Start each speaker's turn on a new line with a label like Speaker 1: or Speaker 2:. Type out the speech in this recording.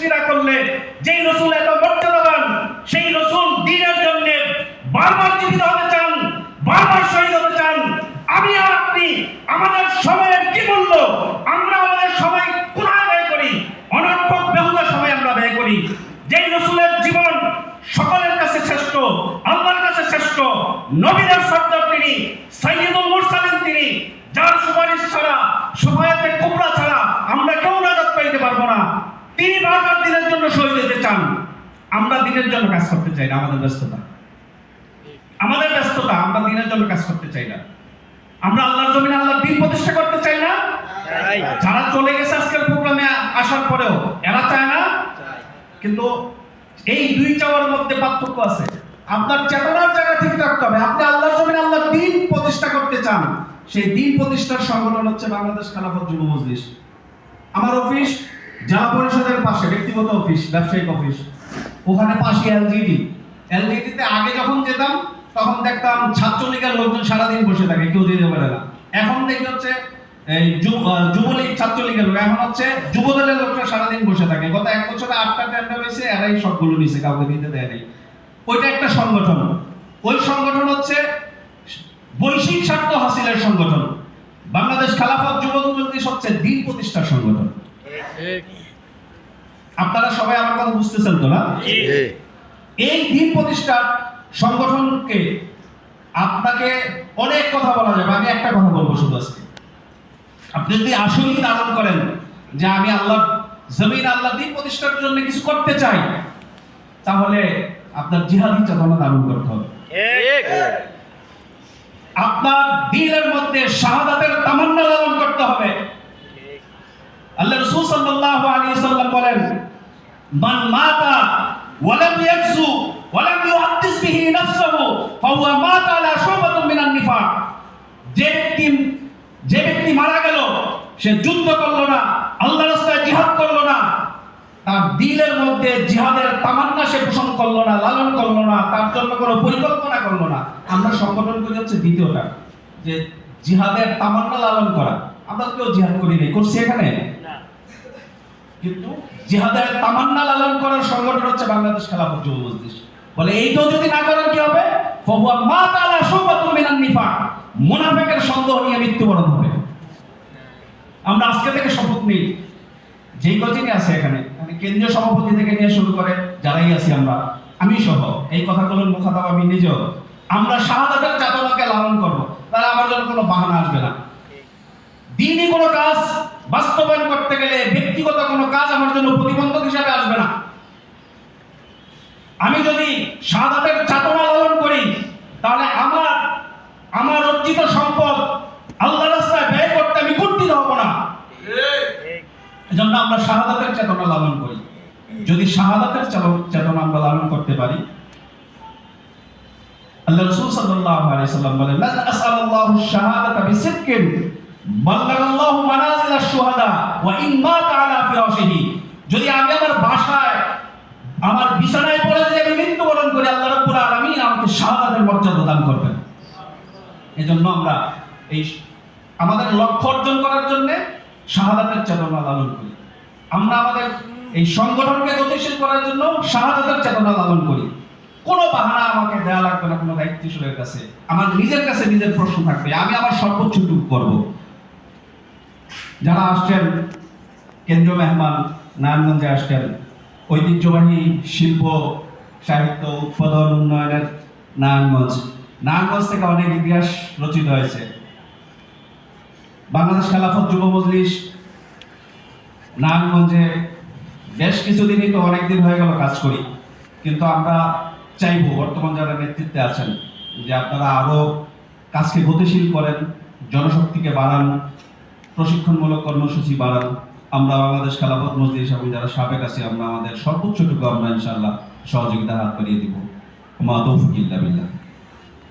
Speaker 1: সৃষ্টি না করলে, যেই রসুল এত মর্যাদাবান, সেই রসুল দিনের জন্য বারবার জীবিত হতে চান, বারবার শহীদ হতে চান। আমি আর আপনি, আমাদের সময়ের কি মূল্য? আমরা আমাদের সময় কোথায় ব্যয় করি? অনর্থক, বেহুদা সময় আমরা ব্যয় করি। যেই রসুলের জীবন সকলের কাছে শ্রেষ্ঠ, আল্লাহর কাছে শ্রেষ্ঠ, নবীদের সর্দার তিনি সাইয়দুল মুরসালিন তিনি, যার সুপারিশ ছাড়া সুফায়াতে কুবরা ছাড়া আমরা কেউ নাজাত পাইতে পারব না তিনি বারবার দিনের জন্য শহীদ হতে চান আমরা দিনের জন্য কাজ করতে চাই না আমাদের ব্যস্ততা। আমাদের ব্যস্ততা আমরা দিনের জন্য কাজ করতে চাই না। আমরা আল্লাহর জমিনে আল্লাহর দিন প্রতিষ্ঠা করতে চাই না? যারা চলে গেছে আজকের প্রোগ্রামে আসার পরেও এরা চায় না? কিন্তু এই দুই চাওয়ার মধ্যে পার্থক্য আছে। আপনার চেতনার জায়গা ঠিক রাখতে হবে। আপনি আল্লাহর জমিনে আল্লাহর দিন প্রতিষ্ঠা করতে চান সেই দিন প্রতিষ্ঠার সংগঠন হচ্ছে বাংলাদেশ খেলাফত যুব মজলিস। আমার অফিস জেলা পরিষদের পাশে ব্যক্তিগত অফিস ব্যবসায়িক অফিস ওখানে পাশে এলজিডি এলজিডিতে আগে যখন যেতাম, তখন দেখতাম ছাত্রলীগের লোকজন সারাদিন বসে থাকে, কেউ যেতে পারে না। এখন দেখি হচ্ছে, এই যুবলীগ ছাত্রলীগের লোক, এখন হচ্ছে যুবদলের লোকরা সারাদিন বসে থাকে। গত এক বছরে আটটা টেন্ডার হয়েছে, এরাই সবগুলো নিছে, কাউকে দিতে দেয় নাই ওইটা একটা সংগঠন। ওই সংগঠন হচ্ছে বৈশ্বিক স্বার্থ হাসিলের সংগঠন। বাংলাদেশ খেলাফত যুব মজলিস হচ্ছে দিন প্রতিষ্ঠার সংগঠন। আপনারা সবাই আমার কথা বুঝতেছেন তো না? এই দিন প্রতিষ্ঠার সংগঠনকে আপনাকে অনেক কথা বলা যাবে। আমি একটা কথা বলব শুধু আজকে। আপনি যদি আসলেই ধারণ করেন যে আমি আল্লাহ জমিন আল্লাহ দিন প্রতিষ্ঠার জন্য কিছু করতে চাই তাহলে আপনার জিহাদি চেতনা ধারণ করতে হবে। আপনার দিলের মধ্যে শাহাদাতের তামান্না লালন করতে হবে। আল্লাহ রাসূল সাল্লাল্লাহু আলাইহি সাল্লাম বলেন মান মাতা ওয়ালাম ইয়াকসু ওয়ালাম ইউহাদ্দিস বিহি নাফসাহু ফাহুয়া মাতা আলা শুবাতুম মিনান নিফাক। যে ব্যক্তি যে ব্যক্তি মারা গেল, সে যুদ্ধ করল না, আল্লাহর রাস্তায় জিহাদ করল না, তার দিলের মধ্যে জিহাদের তামান্না সে পোষণ করল না, লালন করল না, তার জন্য কোনো পরিকল্পনা করল না। আমরা সংগঠন করি হচ্ছে দ্বিতীয়টা, যে জিহাদের তামান্না লালন করা। আমরা কেউ জিহাদ করি নাই। করছি এখানে? কিন্তু জিহাদের তামান্না লালন করার সংগঠন হচ্ছে বাংলাদেশ খেলাফত যুব মজলিস বলে এইটাও যদি না করেন কি হবে? ফাহুয়া মা তাআলা শুবাতু মিনান নিফাক। মুনাফিকের সন্দেহ নিয়ে মৃত্যুবরণ হবে। আমরা আজকে থেকে শপথ নিই। যেই কদিনই আছে এখানে মানে কেন্দ্রীয় সভাপতি থেকে নিয়ে শুরু করে যারাই আছি আমরা, আমি সহ, এই কথাগুলোর মুখাতাব আমি নিজেও। আমরা শাহাদাতের চেতনাকে লালন করব, তাহলে আমার জন্য কোনো বাহানা আসবে না। দিনই কোনো কাজ বাস্তবায়ন করতে গেলে ব্যক্তিগত কোনো কাজ আমার জন্য প্রতিবন্ধক হিসাবে আসবে না। আমি যদি শাহাদাতের চেতনা লালন করি, তাহলে আমার আমার অর্জিত সম্পদ আল্লাহ রাস্তায় ব্যয় করতে আমি কুণ্ঠিত হব না। আমরা শাহাদাতের চেতনা লালন করি। যদি শাহাদাতের চেতনা আমরা লালন করতে পারি, আল্লাহ রাসূল সাল্লাম বলেন বাল্লাগাল্লাহু মানাজিল আশ-শুহাদা ওয়া ইন মাতা যদি আমি আমার বাসায়, আমার বিছানায় পড়ে যদি আমি মৃত্যুবরণ করি, আল্লাহ রাব্বুল আলামিন আমাকে শাহাদাতের মর্যাদা দান করবেন। এজন্য আমরা এই আমাদের লক্ষ্য অর্জন করার জন্য শাহাদাতের চেতনা লালন করি। আমরা আমাদের এই সংগঠনকে গতিশীল করার জন্য শাহাদাতের চেতনা লালন করি। কোনো বাহানা আমাকে দেওয়া লাগবে না, কোনো দায়িত্বশীলের কাছে। আমার নিজের কাছে নিজের প্রশ্ন থাকবে, আমি আমার সর্বোচ্চটুকু করব। যারা আসছেন, কেন্দ্রীয় মেহমান, নারায়ণগঞ্জে আসছেন, ঐতিহ্যবাহী শিল্প, সাহিত্য, উৎপাদন, উন্নয়নের নারায়ণগঞ্জ। নারায়ণগঞ্জ থেকে অনেক ইতিহাস রচিত হয়েছে। বাংলাদেশ খেলাফত যুব মজলিস, নারায়ণগঞ্জে বেশ কিছুদিনই তো অনেকদিন হয়ে গেল কাজ করি। কিন্তু আমরা চাইব, বর্তমান যারা নেতৃত্বে আছেন, যে আপনারা আরও কাজকে গতিশীল করেন, জনশক্তিকে বাড়ান প্রশিক্ষণমূলক কর্মসূচি বাড়ান। আমরা বাংলাদেশ খেলাফত মসজিদ হিসাবে যারা সাবেক আছি, আমরা আমাদের সর্বোচ্চটুকু আমরা ইনশাল্লাহ সহযোগিতা হাত বাড়িয়ে দিব। মা তৌফিক ইল্লা বিল্লাহ।